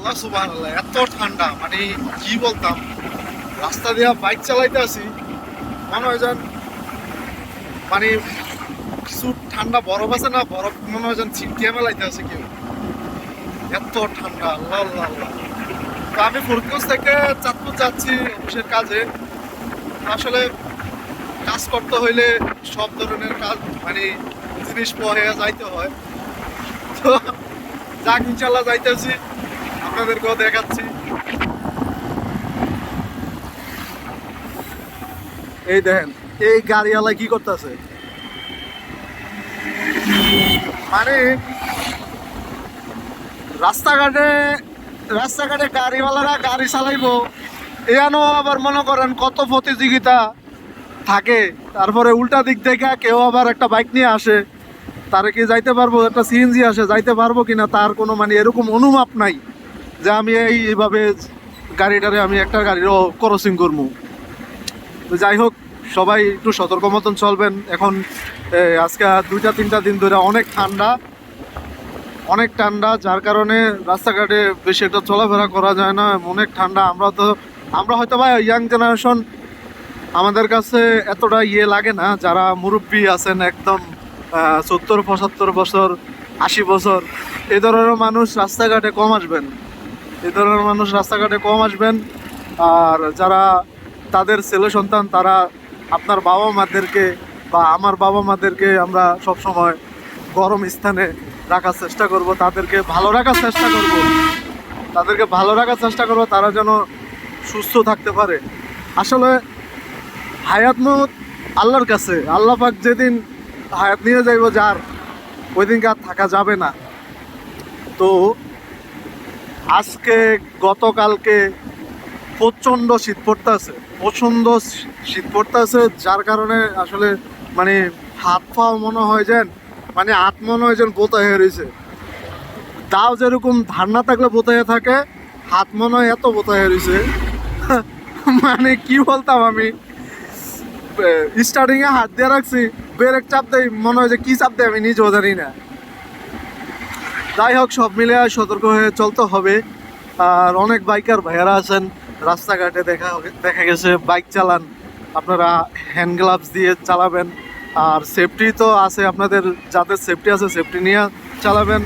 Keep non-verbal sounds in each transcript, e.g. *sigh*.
আল্লাহ সুবাহ এত ঠান্ডা মানে কি বলতাম, রাস্তা দিয়ে বাইক চালাইতে আসি, মনে হয় যেন মানে কিছু ঠান্ডা বরফ আছে না, বরফ মনে হয় যেন ছিটিয়ে মেলাইতে আছে কেউ। এত ঠান্ডা, আল্লাহ আল্লাহ আল্লাহ। তো আমি ফুরকুজ থেকে চাঁদপুর যাচ্ছি অফিসের কাজে। আসলে কাজ করতে হইলে সব ধরনের কাজ মানে জিনিস পহে যাইতে হয়। তো যাক ইনশাল্লাহ যাইতেছি। আপনাদেরকেও দেখাচ্ছি। এই দেখেন, এই গাড়িওয়ালা কি করতেছে? মানে রাস্তাঘাটে রাস্তাঘাটে গাড়িওয়ালারা গাড়ি চালাইবো এখানেও আবার মনে করেন কত প্রতিযোগিতা থাকে। তারপরে উল্টা দিক থেকে কেউ আবার একটা বাইক নিয়ে আসে, তারে কি যাইতে পারব? একটা সিএনজি আসে, যাইতে পারব কিনা? তার কোনো মানে এরকম অনুমাপ নাই। যে আমি এই এইভাবে গাড়িটারে আমি একটা গাড়িরও ক্রসিং করব তো যাই হোক সবাই একটু সতর্ক মতন চলবেন। এখন এ, আজকে দুইটা তিনটা দিন ধরে অনেক ঠান্ডা। অনেক ঠান্ডা যার কারণে রাস্তাঘাটে বেশি একটা চলাফেরা করা যায় না। অনেক ঠান্ডা। আমরা তো আমরা হয়তো বা ইয়াং জেনারেশন আমাদের কাছে এতটা ইয়ে লাগে না। যারা মুরব্বী আছেন একদম সত্তর পঁচাত্তর বছর আশি বছর এই ধরনের মানুষ রাস্তাঘাটে কম আসবেন। এই ধরনের মানুষ রাস্তাঘাটে কম আসবেন। আর যারা তাদের ছেলে সন্তান, তারা আপনার বাবা মাদেরকে বা আমার বাবা মাদেরকে আমরা সব সময় গরম স্থানে রাখার চেষ্টা করব। তাদেরকে ভালো রাখার চেষ্টা করব। তাদেরকে ভালো রাখার চেষ্টা করব, তারা যেন সুস্থ থাকতে পারে। আসলে হায়াত মত আল্লাহর কাছে, আল্লাহ পাক যেদিন হায়াত নিয়ে যাইব, যার ওই দিনকে আর থাকা যাবে না। তো আজকে গতকালকে প্রচণ্ড শীত পড়তেছে প্রচণ্ড শীত পড়তেছে যার কারণে আসলে মানে হাত পাও মনে হয় যেন মানে হাত মনে হয় যেন বোতা হয়ে রয়েছে। দাও যেরকম ধারণা থাকলে বোতা হয়ে থাকে, হাত মনে হয় এত বোতা হয়ে রয়েছে। *laughs* মানে কি বলতাম আমি? স্টার্টিংয়ে হাত দিয়ে রাখছি, ব্রেক চাপ দেয় মনে হয় যে কি চাপ দেয় আমি নিজেও জানি না। যাই হোক, সব মিলে সতর্ক হয়ে চলতে হবে। আর অনেক বাইকার ভাইয়ারা আছেন, রাস্তাঘাটে দেখা দেখা গেছে বাইক চালান। আপনারা হ্যান্ড গ্লাভস দিয়ে চালাবেন। আর সেফটি তো আছে, আপনাদের যাদের সেফটি আছে সেফটি নিয়ে চালাবেন।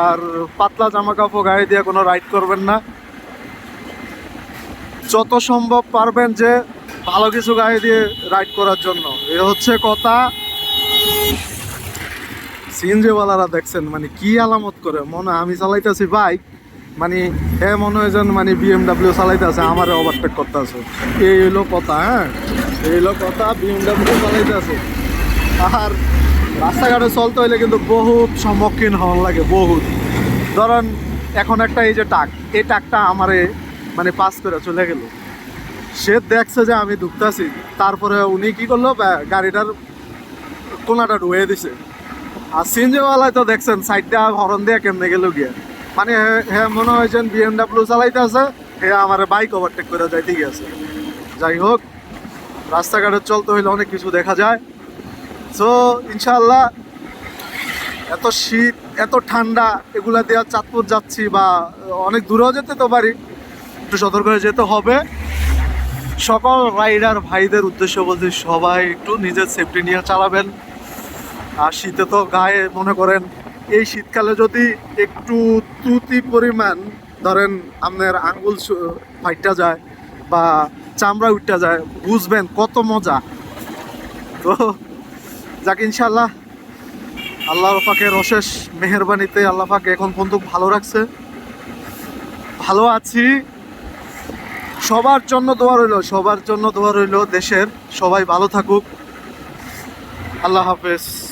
আর পাতলা জামা কাপড় গায়ে দিয়ে কোনো রাইড করবেন না। যত সম্ভব পারবেন যে ভালো কিছু গায়ে দিয়ে রাইড করার জন্য। এ হচ্ছে কথা। সিএনজিওয়ালারা দেখছেন মানে কি আলামত করে? মনে আমি চালাইতেছি বাইক মানে হ্যাঁ মনে হয় যেন মানে বিএমডাব্লিউ চালাইতেছে আমারে ওভারটেক করতেছে এই হলো কথা হ্যাঁ? এই হলো কথা বিএমডাব্লিউ চালাইতেছে আর রাস্তাঘাটে চলতে হইলে কিন্তু বহুত সম্মুখীন হওয়ার লাগে, বহুত। ধরেন, এখন একটা এই যে টাক এই টাকটা আমারে মানে পাস করে চলে গেল। সে দেখছে যে আমি ঢুকতেছি, তারপরে উনি কি করল গাড়িটার কোনাটা ঢুয়ে দিছে। আর সিনজিওয়ালায় তো দেখছেন সাইড দিয়ে হরন দিয়ে কেমনে গেল গিয়ে। মানে হে মনে হয় যে বিএমডাব্লিউ চালাইতে আছে, হে আমার বাইক ওভারটেক করে যাইতে গিয়েছে যাই হোক, রাস্তাঘাটে চলতে হইলে অনেক কিছু দেখা যায়। সো ইনশাল্লাহ এত শীত, এত ঠান্ডা, এগুলা দিয়ে চাঁদপুর যাচ্ছি বা অনেক দূরেও যেতে তো পারি, একটু সতর্ক হয়ে যেতে হবে। সকল রাইডার ভাইদের উদ্দেশ্য বলছি, সবাই একটু নিজের সেফটি নিয়ে চালাবেন। আর শীতে তো গায়ে মনে করেন, এই শীতকালে যদি একটু ত্রুটি পরিমাণ ধরেন আপনার আঙ্গুল ফাইটটা যায় বা চামড়া উঠটা যায়, বুঝবেন কত মজা। তো যাক ইনশাল্লাহ আল্লাহ পাকের অশেষ মেহরবানিতে আল্লাহ পাক এখন পর্যন্ত ভালো রাখছে। ভালো আছি। সবার জন্য দোয়া রইল, সবার জন্য দোয়া রইল দেশের। সবাই ভালো থাকুক। আল্লাহ হাফেজ।